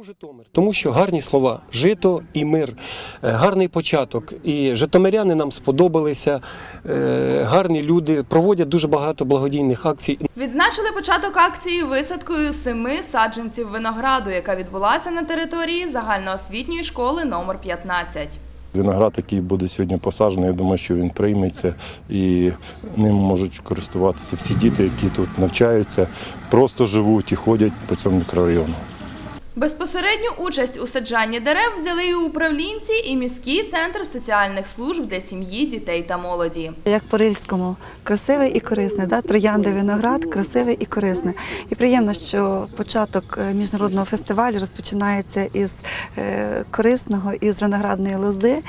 Чому Житомир? Тому що гарні слова жито і мир, е, гарний початок. І житомиряни нам сподобалися, е, гарні люди проводять дуже багато благодійних акцій. Відзначили початок акції висадкою семи саджанців винограду, яка відбулася на території загальноосвітньої школи номер 15. Виноград, який буде сьогодні посаджений, я думаю, що він прийметься і ним можуть користуватися всі діти, які тут навчаються, просто живуть і ходять по цьому мікрорайону. Безпосередню участь у саджанні дерев взяли і управлінці, і міський центр соціальних служб для сім'ї, дітей та молоді. Як по рильському, красиве і корисне, да? троянди виноград, красиве і корисне. І приємно, що початок е, міжнародного фестивалю розпочинається із е, корисного, із виноградної лози.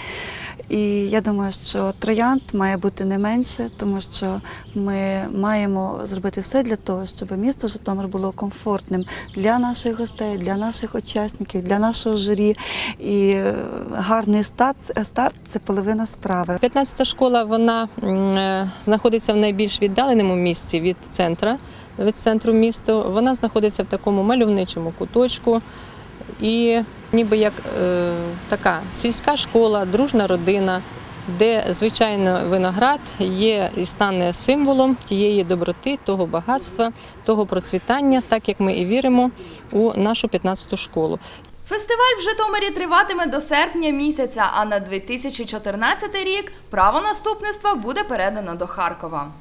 І я думаю, що троянд має бути не менше, тому що ми маємо зробити все для того, щоб місто Житомир було комфортним для наших гостей, для наших учасників, для нашого журі. І е, гарний старт, старт це половина справи. 15-та школа вона е, знаходиться в найбільш віддаленому місці від центра, від центру міста. Вона знаходиться в такому мальовничому куточку. І ніби як е, така сільська школа, дружна родина, де, звичайно, виноград є і стане символом тієї доброти, того багатства, того процвітання, так як ми і віримо у нашу 15-ту школу. Фестиваль в Житомирі триватиме до серпня місяця, а на 2014 рік право наступництва буде передано до Харкова.